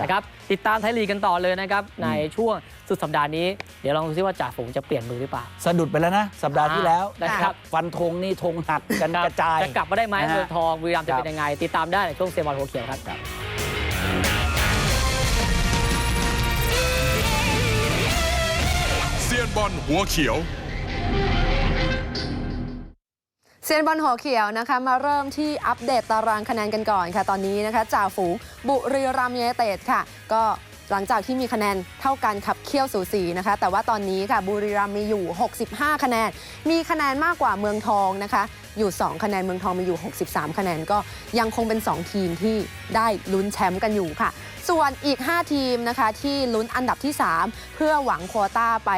นะครับติดตามไทยลีกกันต่อเลยนะครับ ในช่วงสุดสัปดาห์นี้ เดี๋ยวลองดูซิว่าจ่าฝูงจะเปลี่ยนมือหรือเปล่า สะดุดไปแล้วนะ สัปดาห์ที่แล้วได้ครับฟันธงนี่ธงหักกันกระจาย จะกลับมาได้ไหมนะฮะเมืองทองบุรีรัมย์จะครับเป็นยังไง ติดตามได้ในช่วงเซมบอลหัวเขียวครับเซียนบอลหัวเขียว เซียนบอลหัวเขียวนะคะมาเริ่มที่อัปเดตตารางคะแนนกันก่อนค่ะ ตอนนี้นะคะจ่าฝูงบุรีรัมย์ยูไนเต็ดค่ะ ก็ หลังจากที่มีคะแนนเท่ากันขับเคี่ยวสูสีนะคะ แต่ว่าตอนนี้ค่ะบุรีรัมย์มีอยู่ 65 คะแนน มีคะแนนมากกว่าเมืองทองนะคะ อยู่ 2 คะแนนเมืองทองมีอยู่ 63 คะแนนก็ยังคงเป็น 2 ทีมที่ได้ลุ้นแชมป์กันอยู่ค่ะ ส่วนอีก 5 ทีมนะคะที่ลุ้นอันดับที่ 3 เพื่อหวังโควต้าไป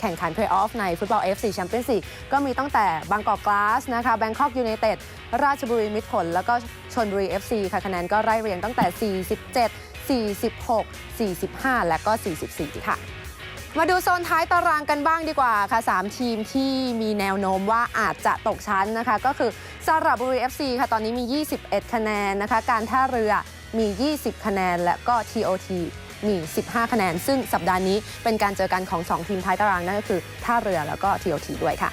แข่งขันเพลย์ออฟในฟุตบอล FC แชมเปี้ยนส์ลีกก็มีตั้งแต่บางกอกกลาสนะคะแบงคอกยูไนเต็ดราชบุรีมิตรผล แล้วก็ชนบุรี FC ค่ะคะแนนก็ไล่เรียงตั้งแต่ 47 46 45 และก็ 44 ค่ะ มาดูโซนท้ายตารางกันบ้างดีกว่าค่ะ 3 ทีมที่มีแนวโน้มว่าอาจจะตกชั้นนะคะ ก็คือสระบุรี FC ค่ะ ตอนนี้มี 21 คะแนนนะคะ การท่าเรือมี 20 คะแนน และก็ TOT มี 15 คะแนน ซึ่งสัปดาห์นี้เป็นการเจอกันของ 2 ทีมท้ายตารางนั่นก็คือท่าเรือแล้วก็ TOT ด้วยค่ะ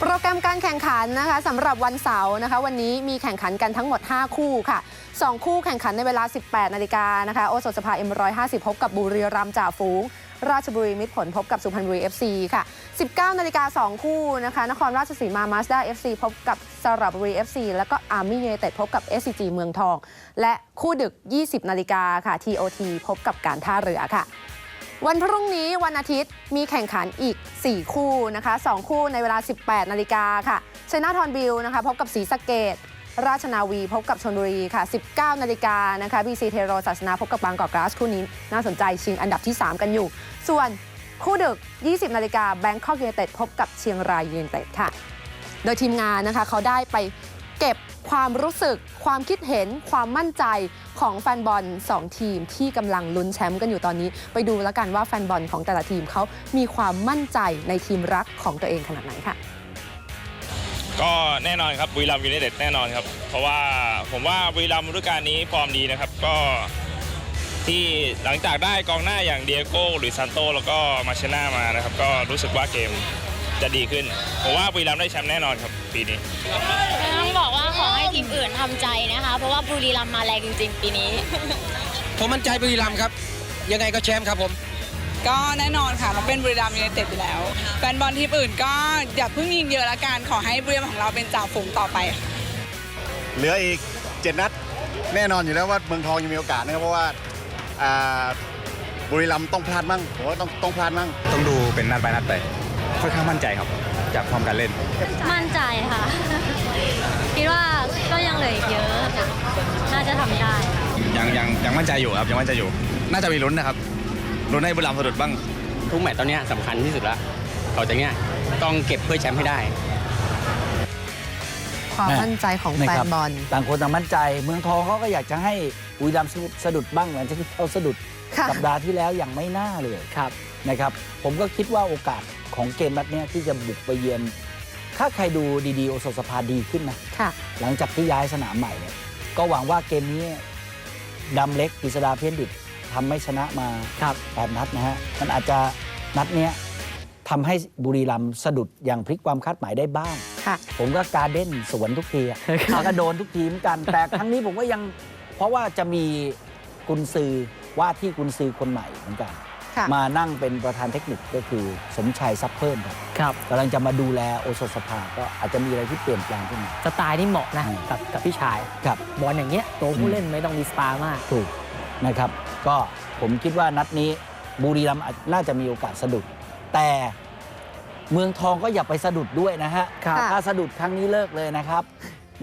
โปรแกรมการแข่งขันนะคะสำหรับวันเสาร์นะคะ วันนี้มีแข่งขันกันทั้งหมด 5 คู่ค่ะ 2 คู่แข่งขันในเวลา 18 นาฬิกานะคะ โอสถสภา M150 พบกับบุรีรัมย์จ่าฝูง ราชบุรีมิตรผลพบกับสุพรรณบุรี FC ค่ะ 19 นาฬิกา 2 คู่นะคะ นครราชสีมามาสด้า FC พบกับสระบุรี FC แล้วก็อาร์มี่ยูไนเต็ดพบกับ SCG เมืองทอง และคู่ดึก 20 นาฬิกาค่ะ TOT พบกับการท่าเรือค่ะ วันพรุ่งนี้วันอาทิตย์มีแข่งขันอีก 4 คู่นะคะ 2 คู่ในเวลา 18 นาฬิกาค่ะชนาทอนบิลนะคะพบกับศรีสะเกดราชนาวีพบกับชนบุรีค่ะ 19 นาฬิกานะคะบีซีเทโรศาสนาพบกับบางกอกกราสคู่นี้น่าสนใจชิงอันดับที่ 3 กันอยู่ ส่วนคู่ดึก 20 นาฬิกาแบงคอกยูไนเต็ดพบกับเชียงรายยูไนเต็ดค่ะ โดยทีมงานนะคะเขาได้ไป เก็บความรู้สึก ความคิดเห็น ความมั่นใจของแฟนบอล 2 ทีมที่กำลังลุ้นแชมป์กันอยู่ตอนนี้ ไปดูแล้วกันว่าแฟนบอลของแต่ละทีมเขามีความมั่นใจในทีมรักของตัวเองขนาดไหนค่ะ ก็แน่นอนครับบุรีรัมย์ยูไนเต็ดแน่นอนครับ เพราะว่าผมว่าบุรีรัมย์ฤดูกาลนี้ฟอร์มดีนะครับ ก็ที่หลังจากได้กองหน้าอย่างเดียโก้หรือซานโตแล้วก็มาเชน่ามานะครับ ก็รู้สึกว่าเกม จะดีขึ้น ผมว่าบุรีรัมย์ได้แชมป์แน่นอนครับปีนี้ ต้องบอกว่าขอให้ทีมอื่นทำใจนะคะ เพราะว่าบุรีรัมย์มาแรงจริงๆ ปีนี้ ผมมั่นใจบุรีรัมย์ครับ ยังไงก็แชมป์ครับผม ก็แน่นอนค่ะเราเป็นบุรีรัมย์ยูไนเต็ดอยู่แล้วแฟนบอลทีมอื่นก็อย่าเพิ่งยิงเยอะละกันขอให้บุรีรัมย์ของเราเป็นจ่าฝูงต่อไปค่ะเหลืออีก 7 นัด แน่นอนอยู่แล้วว่าเมืองทองยังมีโอกาสนะครับ เพราะว่าอ่าบุรีรัมย์ต้องพลาดมั่งผมว่าต้องต้องพลาดมั่ง ต้องดูเป็นนัดไปนัดไป ค่อนข้างมั่นใจครับ จากความการเล่น มั่นใจค่ะ คิดว่าก็ยังเหลืออีกเยอะค่ะน่าจะทำได้ยังยังยังมั่นใจอยู่ครับยังมั่นใจอยู่ น่าจะมีลุ้นนะครับลุ้นให้บุรีรัมย์สะดุดบ้าง ทุกแมตช์ตอนเนี้ยสำคัญที่สุดละต่อจากเนี้ยต้องเก็บเพื่อแชมป์ให้ได้ ความมั่นใจของแฟนบอล ต่างคนต่างมั่นใจ เมืองทองเขาก็อยากจะให้บุรีรัมย์สะดุดบ้างเหมือนที่เขาสะดุดค่ะ สัปดาห์ที่แล้วอย่างไม่น่าเลยครับนะครับ ผมก็คิดว่าโอกาส ของเกมนัดเนี้ยที่จะบุกไปเยือน ถ้าใครดูดีๆโอสถสภาดีขึ้นนะค่ะ หลังจากที่ย้ายสนามใหม่เนี่ยก็หวังว่าเกมนี้ดำเล็กกฤษดาเพี้ยนดิตทำไม่ชนะมาครับแปดนัดนะฮะมันอาจจะนัดเนี้ยทำให้บุรีรัมย์สะดุดอย่างพลิกความคาดหมายได้บ้าง ค่ะ ผมก็การเด้นสวนทุกทีอะแล้วก็โดนทุกทีเหมือนกัน แต่ครั้งนี้ผมก็ยัง เพราะว่าจะมีกุนซือว่าที่กุนซือคนใหม่เหมือนกันค่ะ มานั่งเป็นประธานเทคนิคก็คือสมชัยซับเพิ่มครับครับกำลังจะมาดูแลโอสถสภาก็อาจจะมีอะไรที่เปลี่ยนแปลงขึ้นมา สไตล์นี่เหมาะนะอืมกับกับพี่ชายครับบอลอย่างเงี้ยตัวผู้เล่นไม่ต้องมีสตาร์มากถูกนะครับ ก็ผมคิดว่านัดนี้บุรีรัมย์อาจน่าจะมีโอกาสสะดุด แต่เมืองทองก็อย่าไปสะดุดด้วยนะฮะครับถ้าสะดุดครั้งนี้เลิกเลยนะครับ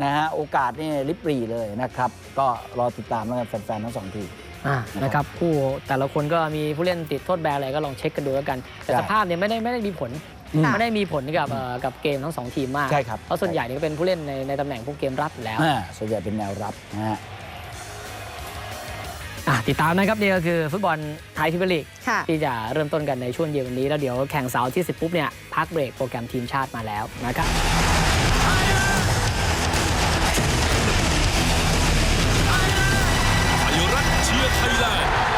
นะฮะโอกาสนี่ริบหรี่เลยนะครับ ก็รอติดตามแล้วกันแฟนๆทั้งสองทีมอ่า นะครับผู้แต่ละคนก็มีผู้เล่นติดโทษแบนอะไรก็ลองเช็คกันดูแล้วกัน แต่ใช่สภาพเนี่ยไม่ได้ไม่ได้มีผลอืมไม่ได้มีผลกับเอ่อกับเกมทั้งสองทีมมาก ใช่ครับ เพราะส่วนใหญ่เนี่ยก็เป็นผู้เล่นในในตำแหน่งพวกเกมรับอยู่แล้วอ่าส่วนใหญ่เป็นแนวรับนะฮะอะติดตามนะครับนี่ก็คือฟุตบอลไทยพิมยร์ลีกค่ะที่จะเริ่มต้นกันในช่วงเย็นวันนี้ แล้วเดี๋ยวแข่งเสาร์ที่ 10 ปุ๊บเนี่ยพักเบรกโปรแกรมทีมชาติมาแล้วนะครับ Highland。